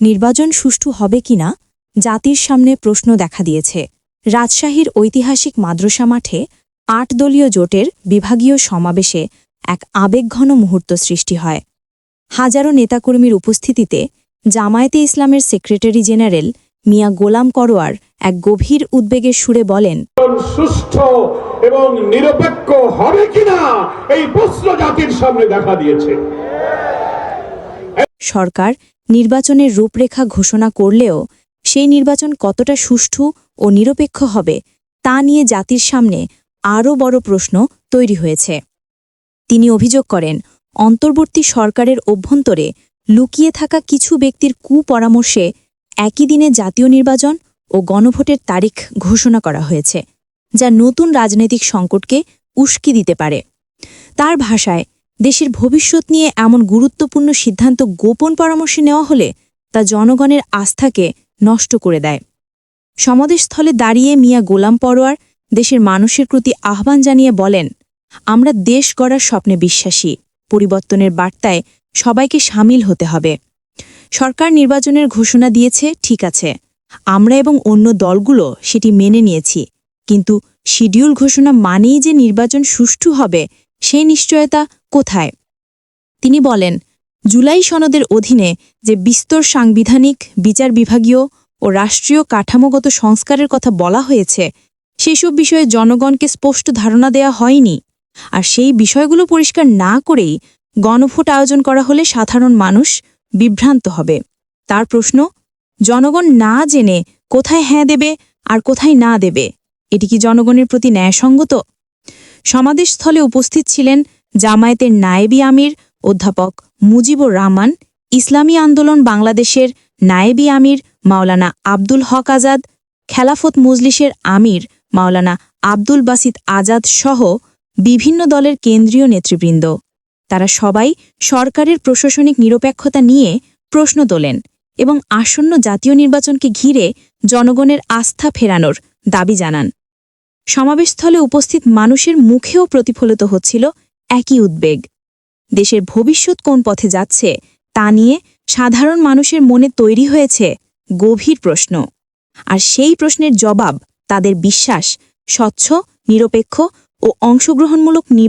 নির্বাচন সুষ্ঠু হবে কিনা জাতির সামনে প্রশ্ন দেখা দিয়েছে। রাজশাহীর ঐতিহাসিক মাদ্রাসা মাঠে আট দলীয় জোটের বিভাগীয় সমাবেশে এক আবেগঘন মুহূর্ত সৃষ্টি হয়। হাজারো নেতাকর্মীর উপস্থিতিতে জামায়াতে ইসলামের সেক্রেটারি জেনারেল মিয়া গোলাম করোয়ার এক গভীর উদ্বেগের সুরে বলেন সুষ্ঠু এবং নিরপেক্ষ হবে কিনা এই প্রশ্ন জাতির সামনে দেখা দিয়েছে। সরকার নির্বাচনের রূপরেখা ঘোষণা করলেও সেই নির্বাচন কতটা সুষ্ঠু ও নিরপেক্ষ হবে তা নিয়ে জাতির সামনে আরও বড় প্রশ্ন তৈরি হয়েছে। তিনি অভিযোগ করেন, অন্তর্বর্তী সরকারের অভ্যন্তরে লুকিয়ে থাকা কিছু ব্যক্তির কুপরামর্শে একই দিনে জাতীয় নির্বাচন ও গণভোটের তারিখ ঘোষণা করা হয়েছে, যা নতুন রাজনৈতিক সংকটকে উস্কি দিতে পারে। তার ভাষায় দেশের ভবিষ্যৎ নিয়ে এমন গুরুত্বপূর্ণ সিদ্ধান্ত গোপন পরামর্শে নেওয়া হলে তা জনগণের আস্থাকে নষ্ট করে দেয়। সমাবেশস্থলে দাঁড়িয়ে মিয়া গোলাম পরোয়ার দেশের মানুষের প্রতি আহ্বান জানিয়ে বলেন, আমরা দেশ গড়ার স্বপ্নে বিশ্বাসী। পরিবর্তনের বার্তায় সবাইকে সামিল হতে হবে। সরকার নির্বাচনের ঘোষণা দিয়েছে, ঠিক আছে। আমরা এবং অন্য দলগুলো সেটি মেনে নিয়েছি। কিন্তু শিডিউল ঘোষণা মানেই যে নির্বাচন সুষ্ঠু হবে সেই নিশ্চয়তা কোথায়? তিনি বলেন, জুলাই সনদের অধীনে যে বিস্তর সাংবিধানিক, বিচার বিভাগীয় ও রাষ্ট্রীয় কাঠামোগত সংস্কারের কথা বলা হয়েছে, সেসব বিষয়ে জনগণকে স্পষ্ট ধারণা দেয়া হয়নি। আর সেই বিষয়গুলো পরিষ্কার না করেই গণভোট আয়োজন করা হলে সাধারণ মানুষ বিভ্রান্ত হবে। তার প্রশ্ন, জনগণ না জেনে কোথায় হ্যাঁ দেবে আর কোথায় না দেবে? এটি কি জনগণের প্রতি ন্যায়সঙ্গত সমাবেশস্থলে উপস্থিত ছিলেন জামায়াতের নায়েবি আমির, অধ্যাপক মুজিবুর রহমান, ইসলামী আন্দোলন বাংলাদেশের নায়েবি আমির মাওলানা আব্দুল হক আজাদ, খেলাফত মজলিসের আমির মাওলানা আব্দুল বাসিদ আজাদ সহ বিভিন্ন দলের কেন্দ্রীয় নেতৃবৃন্দ। তারা সবাই সরকারের প্রশাসনিক নিরপেক্ষতা নিয়ে প্রশ্ন তোলেন এবং আসন্ন জাতীয় নির্বাচনকে ঘিরে জনগণের আস্থা ফেরানোর দাবি জানান। সমাবেশস্থলে উপস্থিত মানুষের মুখেও প্রতিফলিত হচ্ছিল একই উদ্বেগ। দেশের ভবিষ্যৎ কোন পথে যাচ্ছে, তা নিয়ে সাধারণ মানুষের মনে তৈরি হয়েছে গভীর প্রশ্ন। আর সেই প্রশ্নের জবাব তাদের বিশ্বাস, স্বচ্ছ, নিরপেক্ষ ও অংশগ্রহণমূলক